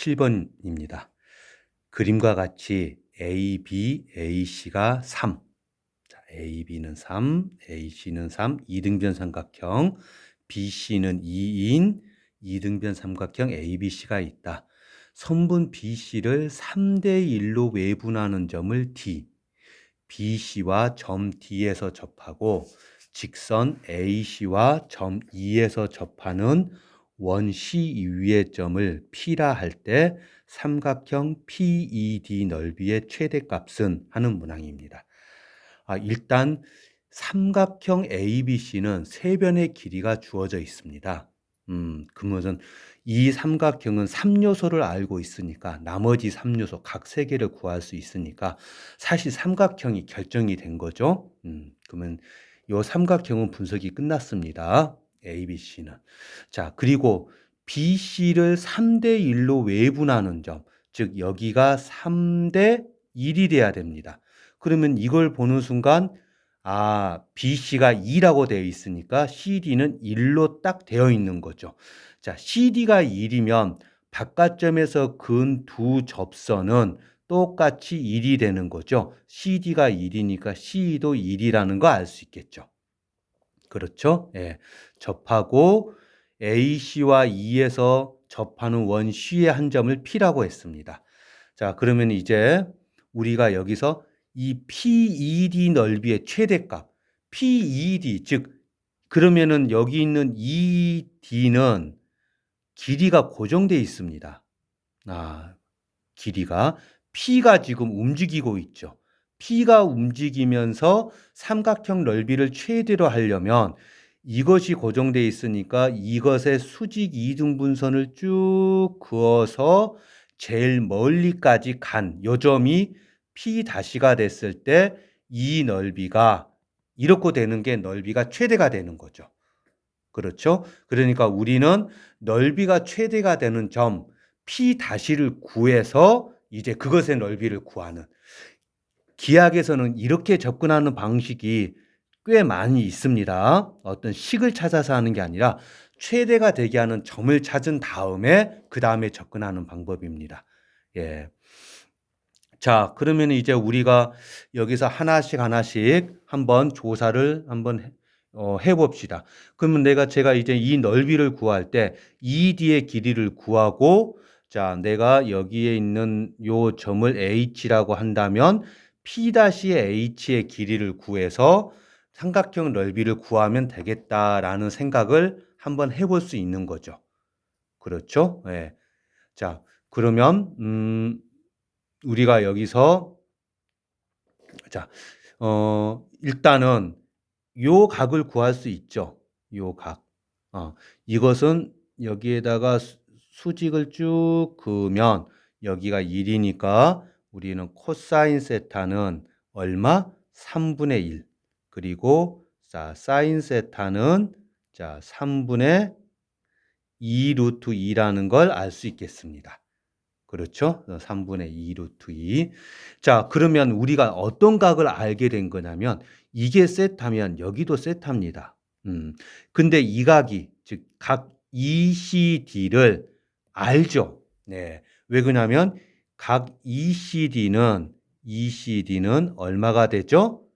7번입니다. 그림과 같이 AB, AC가 3. 자, AB는 3, AC는 3, 이등변 삼각형, BC는 2인 이등변 삼각형 ABC가 있다. 선분 BC를 3대 1로 외분하는 점을 D, BC와 점 D에서 접하고 직선 AC와 점 E에서 접하는 원 C 위의 점을 P라 할 때 삼각형 PED 넓이의 최대값은 하는 문항입니다. 아, 일단 삼각형 ABC는 세 변의 길이가 주어져 있습니다. 음, 그러면 이 삼각형은 3요소를 알고 있으니까 나머지 3요소 각세 개를 구할 수 있으니까 사실 삼각형이 결정이 된 거죠. 음, 그러면 요 삼각형은 분석이 끝났습니다. ABC는. 자, 그리고 BC를 3대 1로 외분하는 점, 즉 여기가 3대 1이 돼야 됩니다. 그러면 이걸 보는 순간 아, BC가 2라고 되어 있으니까 CD는 1로 딱 되어 있는 거죠. 자, CD가 1이면 바깥점에서 근 두 접선은 똑같이 1이 되는 거죠. CD가 1이니까 CE도 1이라는 거 알 수 있겠죠. 그렇죠? 예. 접하고 AC와 E에서 접하는 원 C의 한 점을 P라고 했습니다. 자, 그러면 이제 우리가 여기서 이 PED 넓이의 최대값, PED, 즉, 그러면은 여기 있는 ED는 길이가 고정되어 있습니다. 아, 길이가 P가 지금 움직이고 있죠. P가 움직이면서 삼각형 넓이를 최대로 하려면 이것이 고정되어 있으니까 이것의 수직 이등분선을 쭉 그어서 제일 멀리까지 간 요점이 P 다시가 됐을 때 이 넓이가 이렇게 되는 게 넓이가 최대가 되는 거죠. 그렇죠? 그러니까 우리는 넓이가 최대가 되는 점 P 다시를 구해서 이제 그것의 넓이를 구하는 기하학에서는 이렇게 접근하는 방식이 꽤 많이 있습니다. 어떤 식을 찾아서 하는 게 아니라 최대가 되게 하는 점을 찾은 다음에 그 다음에 접근하는 방법입니다. 예. 자, 그러면 이제 우리가 여기서 하나씩 하나씩 한번 조사를 한번 어, 해봅시다. 그러면 내가 제가 이제 이 넓이를 구할 때 ED의 길이를 구하고 자, 내가 여기에 있는 요 점을 H라고 한다면 P-H의 길이를 구해서 삼각형 넓이를 구하면 되겠다라는 생각을 한번 해볼 수 있는 거죠. 그렇죠? 예. 자, 그러면 음, 우리가 여기서 자, 어, 일단은 요 각을 구할 수 있죠. 요 각. 어, 이것은 여기에다가 수 직을 쭉 그으면 여기가 1이니까 우리는 코사인 세타는 얼마? 3분의 1. 그리고 자, 사인 세타는 자, 3분의 2 루트 2라는 걸 알 수 있겠습니다. 그렇죠? 3분의 2 루트 2. 자, 그러면 우리가 어떤 각을 알게 된 거냐면 이게 세타면 여기도 세타입니다. 음. 근데 이 각이 즉 각 ECD를 알죠. 네. 왜 그러냐면 각 ECD는 ECD는 얼마가 되죠?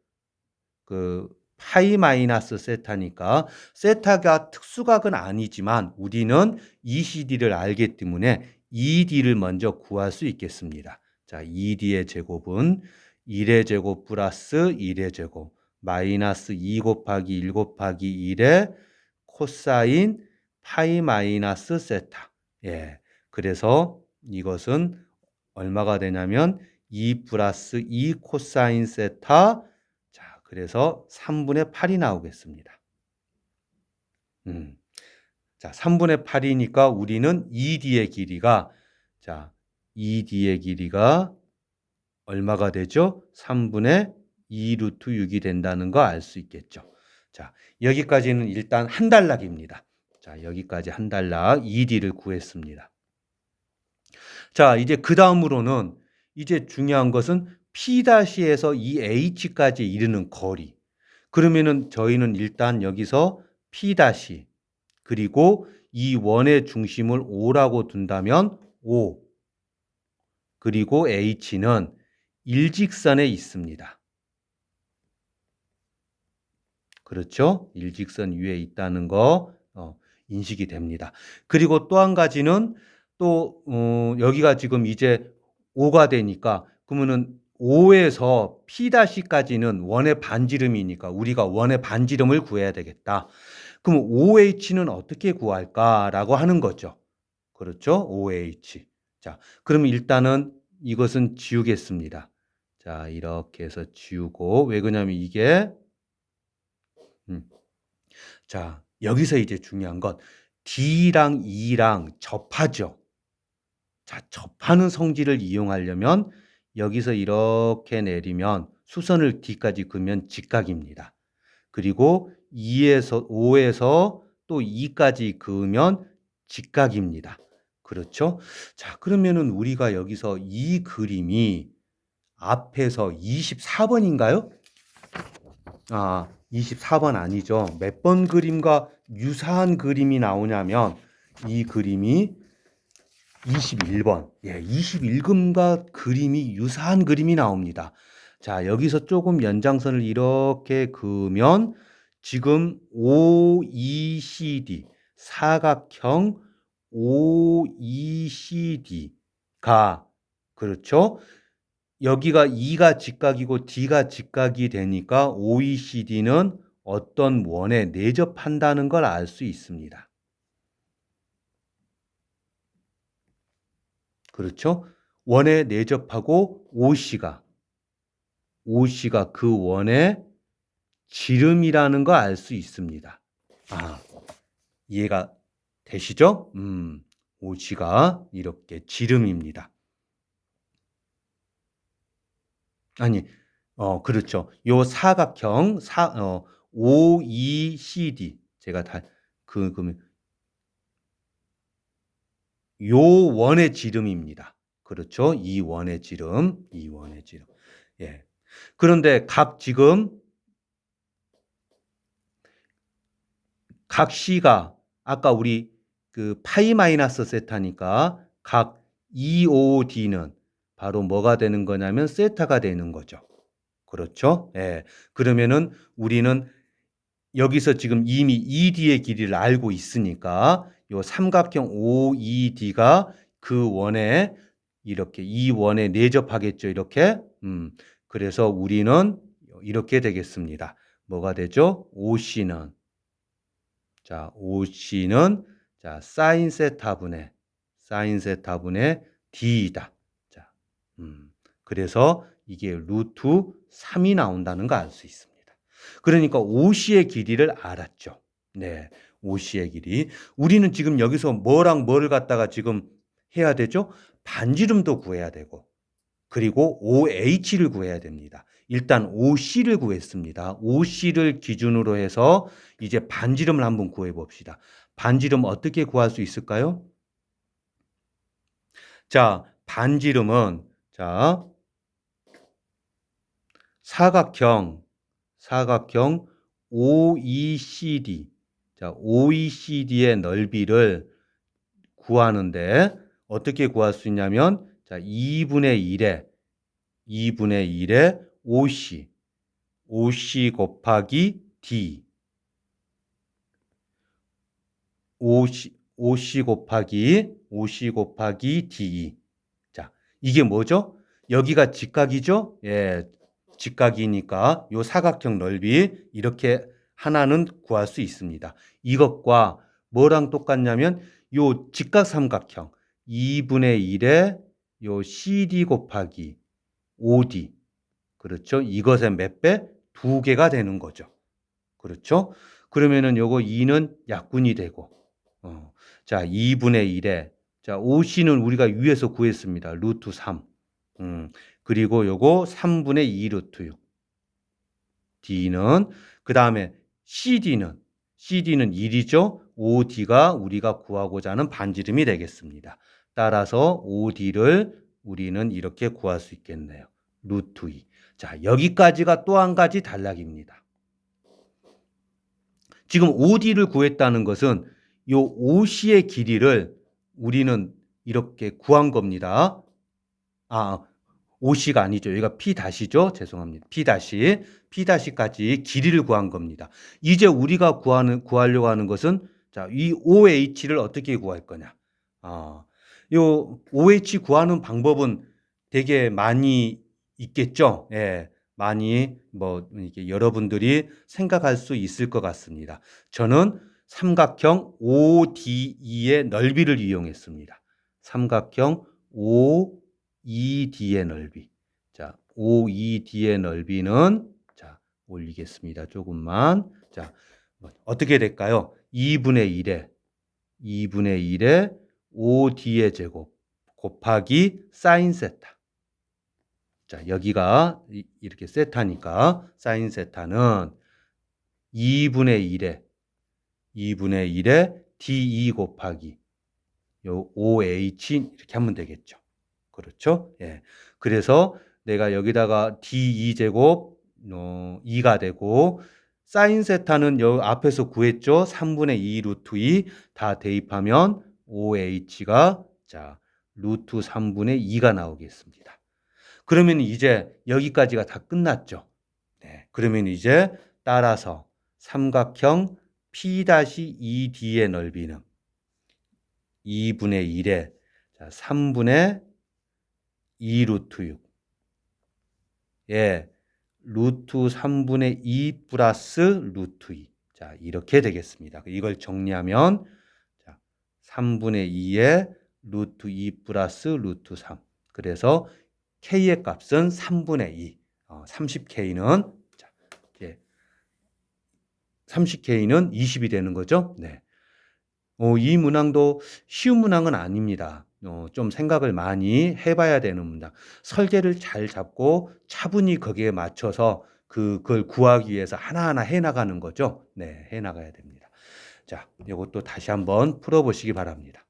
그 파이 마이너스 세타니까 세타가 특수각은 아니지만 우리는 ECD를 알기 때문에 ED를 먼저 구할 수 있겠습니다. 자, ED의 제곱은 1의 제곱 플러스 1의 제곱 마이너스 2 곱하기 1 곱하기 1의 코사인 파이 마이너스 세타. 예. 그래서 이것은 얼마가 되냐면 2 플러스 2 코사인 세타. 자, 그래서 3분의 8이 나오겠습니다. 음. 자, 3분의 8이니까 우리는 ED의 길이가 자, ED의 길이가 얼마가 되죠? 3분의 2 루트 6이 된다는 거 알 수 있겠죠. 자, 여기까지는 일단 한 단락입니다. 자, 여기까지 한 단락 ED를 구했습니다. 자, 이제 그 다음으로는 이제 중요한 것은 P-에서 이 H까지 이르는 거리. 그러면은 저희는 일단 여기서 P- 그리고 이 원의 중심을 O라고 둔다면 O 그리고 h는 일직선에 있습니다. 그렇죠? 일직선 위에 있다는 거 어, 인식이 됩니다. 그리고 또 한 가지는 또 어, 여기가 지금 이제 5가 되니까 그러면은 5에서 P-까지는 원의 반지름이니까 우리가 원의 반지름을 구해야 되겠다. 그럼 OH는 어떻게 구할까라고 하는 거죠. 그렇죠? OH. 자, 그럼 일단은 이것은 지우겠습니다. 자, 이렇게 해서 지우고 왜 그러냐면 이게 음. 자, 여기서 이제 중요한 건 D랑 E랑 접하죠. 자, 접하는 성질을 이용하려면 여기서 이렇게 내리면 수선을 D까지 그으면 직각입니다. 그리고 2에서 5에서 또 2까지 그으면 직각입니다. 그렇죠? 자, 그러면은 우리가 여기서 이 그림이 앞에서 24번인가요? 아, 24번 아니죠. 몇 번 그림과 유사한 그림이 나오냐면 이 그림이 21번. 예, 21금과 그림이 유사한 그림이 나옵니다. 자, 여기서 조금 연장선을 이렇게 그으면 지금 OECD 사각형 OECD가 그렇죠? 여기가 E가 직각이고 D가 직각이 되니까 OECD는 어떤 원에 내접한다는 걸 알 수 있습니다. 그렇죠? 원에 내접하고 OC가 OC가 그 원의 지름이라는 걸알수 있습니다. 아, 이해가 되시죠? 음, OC가 이렇게 지름입니다. 아니, 어, 그렇죠. 요 사각형, 사, 어, OECD. 제가 다, 그, 그러면, 요 원의 지름입니다. 그렇죠. 이 원의 지름, 이 원의 지름. 예. 그런데 각 지금, 각 C가, 아까 우리 그 파이 마이너스 세타니까 각 EOD는 바로 뭐가 되는 거냐면 세타가 되는 거죠. 그렇죠? 예. 그러면은 우리는 여기서 지금 이미 ED의 길이를 알고 있으니까 요 삼각형 OED가 그 원에 이렇게 이 원에 내접하겠죠. 이렇게. 음. 그래서 우리는 이렇게 되겠습니다. 뭐가 되죠? OC는 자, OC는 자, 사인 세타분의 사인 세타분의 D이다. 음, 그래서 이게 루트 3이 나온다는 거 알 수 있습니다. 그러니까 OC의 길이를 알았죠. 네. OC의 길이. 우리는 지금 여기서 뭐랑 뭐를 갖다가 지금 해야 되죠? 반지름도 구해야 되고, 그리고 OH를 구해야 됩니다. 일단 OC를 구했습니다. OC를 기준으로 해서 이제 반지름을 한번 구해 봅시다. 반지름 어떻게 구할 수 있을까요? 자, 반지름은 자, 사각형, 사각형 OECD. 자, OECD의 넓이를 구하는데 어떻게 구할 수 있냐면 자, 2분의 1에 2분의 1에 OC OC 곱하기 D OC OC 곱하기 OC 곱하기 D 이게 뭐죠? 여기가 직각이죠? 예, 직각이니까 요 사각형 넓이 이렇게 하나는 구할 수 있습니다. 이것과 뭐랑 똑같냐면 요 직각 삼각형 2분의 1에 요 CD 곱하기 5D 그렇죠? 이것의 몇 배? 두 개가 되는 거죠. 그렇죠? 그러면은 요거 2는 약분이 되고 어, 자 2분의 1에 자, OC는 우리가 위에서 구했습니다. 루트 3. 음, 그리고 요거 3분의 2 루트 6. D는 그 다음에 CD는 CD는 1이죠. OD가 우리가 구하고자 하는 반지름이 되겠습니다. 따라서 OD를 우리는 이렇게 구할 수 있겠네요. 루트 2. 자, 여기까지가 또 한 가지 단락입니다. 지금 OD를 구했다는 것은 요 OC의 길이를 우리는 이렇게 구한 겁니다. 아, O씨가 아니죠. 여기가 P 다시죠. 죄송합니다. P 다시, P 다시까지 길이를 구한 겁니다. 이제 우리가 구하는 구하려고 하는 것은 자, 이 OH를 어떻게 구할 거냐? 아, 요 OH 구하는 방법은 되게 많이 있겠죠. 예. 많이 뭐 이게 여러분들이 생각할 수 있을 것 같습니다. 저는 삼각형 ODE의 넓이를 이용했습니다. 삼각형 OED의 넓이. 자, OED의 넓이는 자, 올리겠습니다. 조금만. 자, 뭐 어떻게 될까요? 2분의 1에 2분의 1에 OD의 제곱 곱하기 사인 세타. 자, 여기가 이- 이렇게 세타니까 사인 세타는 2분의 1에 2분의 1에 DE 곱하기 요 OH 이렇게 하면 되겠죠. 그렇죠? 예. 그래서 내가 여기다가 DE 제곱 어, 2가 되고 사인 세타는 여 앞에서 구했죠. 3분의 2 루트 2 다 대입하면 OH가 자, 루트 3분의 2가 나오겠습니다. 그러면 이제 여기까지가 다 끝났죠. 네. 그러면 이제 따라서 삼각형 P-2D의 넓이는 2분의 1에 자, 3분의 2 루트 6. 예. 루트 3분의 2 플러스 루트 2. 자, 이렇게 되겠습니다. 이걸 정리하면 자, 3분의 2에 루트 2 플러스 루트 3. 그래서 k의 값은 3분의 2. 어, 30k는 자, 이제 30k는 20이 되는 거죠. 네. 어, 이 문항도 쉬운 문항은 아닙니다. 어, 좀 생각을 많이 해봐야 되는 문항. 설계를 잘 잡고 차분히 거기에 맞춰서 그, 그걸 구하기 위해서 하나하나 해나가는 거죠. 네, 해나가야 됩니다. 자, 이것도 다시 한번 풀어보시기 바랍니다.